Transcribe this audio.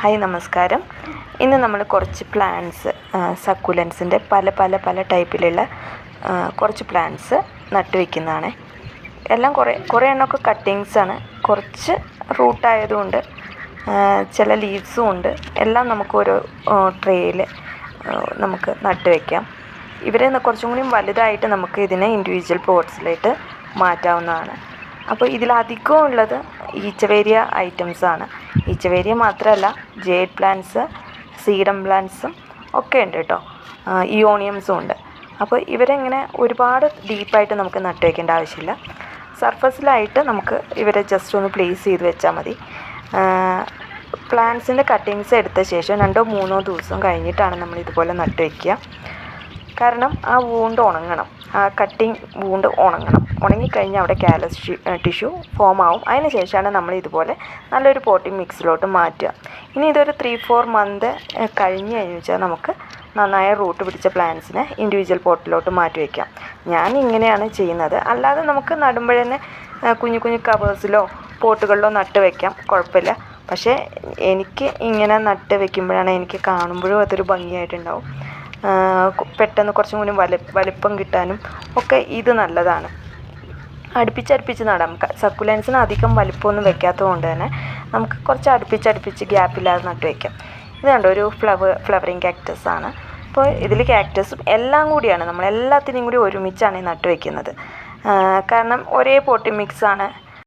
Hi നമസ്കാരം. ഇന്ന് നമ്മൾ കുറച്ച് പ്ലാന്റ്സ് സക്കുലൻസിന്റെ പല പല പല ടൈപ്പിലുള്ള കുറച്ച് പ്ലാന്റ്സ് നട്ടുവെക്കുന്നതാണ് എല്ലാം കുറേ കുറേ എണ്ണമൊക്കെ കട്ടിങ്സാണ് കുറച്ച് റൂട്ടായതുകൊണ്ട് ചില ലീവ്സും ഉണ്ട്. എല്ലാം നമുക്ക് ഒരു ട്രേയിൽ നമുക്ക് നട്ടുവെക്കാം ഇവരെ കുറച്ചും കൂടി വലുതായിട്ട് നമുക്ക് ഇതിനെ ഇൻഡിവിജ്വൽ പോട്ട്സിലായിട്ട് മാറ്റാവുന്നതാണ്. അപ്പോൾ ഇതിലധികം ഉള്ളത് ഈച്ചവേരിയ ഐറ്റംസാണ്. ഈച്ചവേരിയ മാത്രമല്ല ജേഡ് പ്ലാന്റ്സ് സീഡം പ്ലാന്റ്സും ഒക്കെ ഉണ്ട് കേട്ടോ. ഇയോണിയംസും ഉണ്ട്. അപ്പോൾ ഇവരെങ്ങനെ ഒരുപാട് ഡീപ്പായിട്ട് നമുക്ക് നട്ട് വയ്ക്കേണ്ട ആവശ്യമില്ല. സർഫസിലായിട്ട് നമുക്ക് ഇവരെ ജസ്റ്റ് ഒന്ന് പ്ലേസ് ചെയ്ത് വെച്ചാൽ മതി. പ്ലാന്റ്സിന്റെ കട്ടിങ്സ് എടുത്ത ശേഷം രണ്ടോ മൂന്നോ ദിവസം കഴിഞ്ഞിട്ടാണ് നമ്മൾ ഇതുപോലെ നട്ട് വയ്ക്കുക കാരണം ആ വൂണ്ട് ഉണങ്ങണം. ആ കട്ടിങ് വൂണ്ട് ഉണങ്ങണം. ഉണങ്ങിക്കഴിഞ്ഞാൽ അവിടെ കാലസ് ടിഷ്യു ഫോം ആവും. അതിന് ശേഷമാണ് നമ്മൾ ഇതുപോലെ നല്ലൊരു പോട്ടിംഗ് മിക്സിലോട്ട് മാറ്റുക. ഇനി ഇതൊരു ത്രീ ഫോർ മന്ത് കഴിഞ്ഞ് കഴിഞ്ഞ് വെച്ചാൽ നമുക്ക് നന്നായ റൂട്ട് പിടിച്ച പ്ലാന്റ്സിനെ ഇൻഡിവിജ്വൽ പോട്ടിലോട്ട് മാറ്റി വയ്ക്കാം ഞാൻ ഇങ്ങനെയാണ് ചെയ്യുന്നത്. അല്ലാതെ നമുക്ക് നടുമ്പോഴന്നെ കുഞ്ഞു കുഞ്ഞു കവേഴ്സിലോ പോട്ടുകളിലോ നട്ട് വയ്ക്കാം കുഴപ്പമില്ല. പക്ഷേ എനിക്ക് ഇങ്ങനെ നട്ട് വെക്കുമ്പോഴാണ് എനിക്ക് കാണുമ്പോഴും അതൊരു ഭംഗിയായിട്ടുണ്ടാവും. പെട്ടെന്ന് കുറച്ചും കൂടി വലിപ്പം കിട്ടാനും ഒക്കെ ഇത് നല്ലതാണ്. അടുപ്പിച്ചടുപ്പിച്ച് നടാം. സക്കുലൻസിന് അധികം വലിപ്പമൊന്നും വെക്കാത്തത് കൊണ്ട് തന്നെ നമുക്ക് കുറച്ച് അടുപ്പിച്ചടുപ്പിച്ച് ഗ്യാപ്പില്ലാതെ നട്ട് വയ്ക്കാം ഇത് കണ്ടോ? ഒരു ഫ്ലവർ ഫ്ലവറിങ് കാക്ടസ് ആണ്. അപ്പോൾ ഇതിൽ കാക്ടസും എല്ലാം കൂടിയാണ്. നമ്മൾ എല്ലാത്തിനെയും കൂടി ഒരുമിച്ചാണ് നട്ട് വയ്ക്കുന്നത് കാരണം ഒരേ പോട്ടി മിക്സാണ്